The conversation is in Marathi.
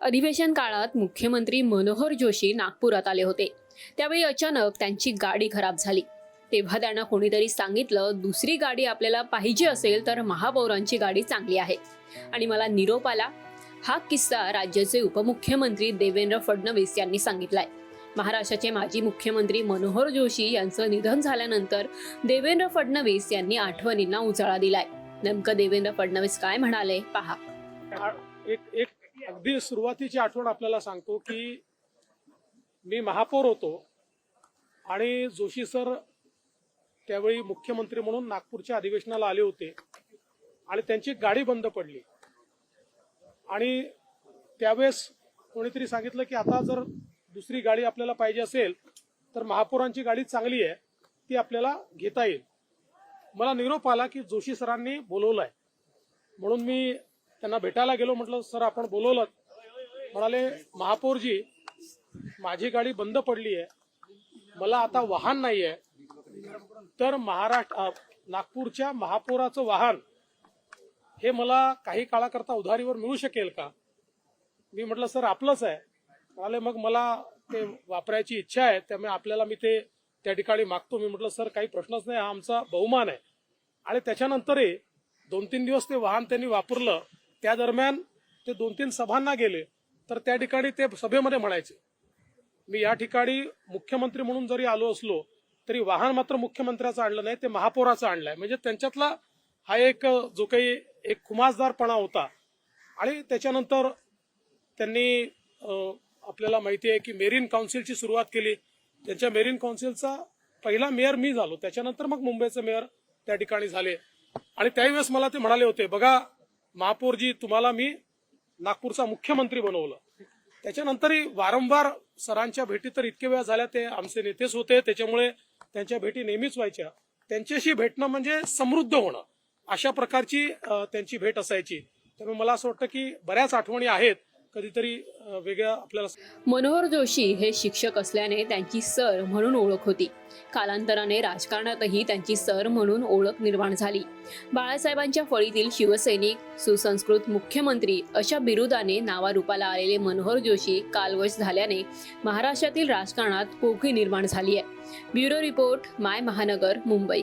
अधिवेशन काळात मुख्यमंत्री मनोहर जोशी नागपुरात आले होते. त्यावेळी अचानक त्यांची गाडी खराब झाली. तेव्हा त्यांना कोणीतरी सांगितलं दुसरी गाडी आपल्याला पाहिजे असेल तर महापौरांची गाडी चांगली आहे. आणि मला निरोप आला. हा किस्सा राज्याचे उपमुख्यमंत्री देवेंद्र फडणवीस यांनी सांगितलाय. महाराष्ट्राचे माजी मुख्यमंत्री मनोहर जोशी यांचं निधन झाल्यानंतर देवेंद्र फडणवीस यांनी आठवणींना उजाळा दिलाय. नेमकं देवेंद्र फडणवीस काय म्हणाले पहा. एक एक अगदी सुरुवातीची आठवण आपल्याला सांगतो की मी महापौर होतो आणि जोशी सर त्यावेळी मुख्यमंत्री म्हणून नागपूरच्या अधिवेशनाला आले होते आणि त्यांची गाडी बंद पडली. आणि त्यावेळेस कोणीतरी सांगितलं की आता जर दुसरी गाडी आपल्याला पाहिजे असेल तर महापौरांची गाडी चांगली आहे ती आपल्याला घेता येईल. मला निरोप आला की जोशी सरांनी बोलवलंय. म्हणून मी त्यांना भेटायला गेलो म्हटलं सर आपण बोलवलं म्हणाले महापौरजी माझी गाडी बंद पडली आहे. मला आता वाहन नाही आहे. तर महाराष्ट्र नागपूरच्या महापौराचं वाहन हे मला काही काळाकरता उधारीवर मिळू शकेल का? मी म्हटलं सर आपलंच आहे. म्हणाले मग मला ते वापरायची इच्छा आहे त्यामुळे आपल्याला मी ते त्या ठिकाणी मागतो. मी म्हटलं सर काही प्रश्नच नाही हा आमचा बहुमान आहे. आणि त्याच्यानंतरही दोन तीन दिवस ते वाहन त्यांनी वापरलं. त्या दरम्यान ते दोन तीन सभांना गेले तर त्या ठिकाणी ते सभेमध्ये म्हणायचे मी या ठिकाणी मुख्यमंत्री म्हणून जरी आलो असलो तरी वाहन मात्र मुख्यमंत्र्याचं आणलं नाही ते महापौराचं आणलंय. म्हणजे त्यांच्यातला हा एक जो काही एक खुमासदारपणा होता. आणि त्याच्यानंतर त्यांनी आपल्याला माहिती आहे की मेरीन काउन्सिलची सुरुवात केली. त्यांच्या मेरीन काउन्सिलचा पहिला मेयर मी झालो. त्याच्यानंतर मग मुंबईचे मेयर त्या ठिकाणी झाले. आणि त्यावेळेस मला ते म्हणाले होते बघा महापौरजी तुम्हाला मी नागपूरचा मुख्यमंत्री बनवलं. त्याच्यानंतरही वारंवार सरांच्या भेटी तर इतके वेळा झाल्या ते आमचे नेतेच होते. त्याच्यामुळे त्यांच्या भेटी नेहमीच व्हायच्या. त्यांच्याशी भेटणं म्हणजे समृद्ध होणं. अशा प्रकारची त्यांची भेट असायची. त्यामुळे मला असं वाटतं की बऱ्याच आठवणी आहेत. कधीतरी वेगळ्या आपल्याला मनोहर जोशी हे शिक्षक असल्याने त्यांची सर म्हणून ओळख होती. कालांतराने राजकारणातही त्यांची सर म्हणून ओळख निर्माण झाली. बाळासाहेबांच्या फळीतील शिवसैनिक सुसंस्कृत मुख्यमंत्री अशा बिरुदाने नावारूपाला आलेले मनोहर जोशी कालवश झाल्याने महाराष्ट्रातील राजकारणात पोकळी निर्माण झाली आहे. ब्युरो रिपोर्ट माय महानगर मुंबई.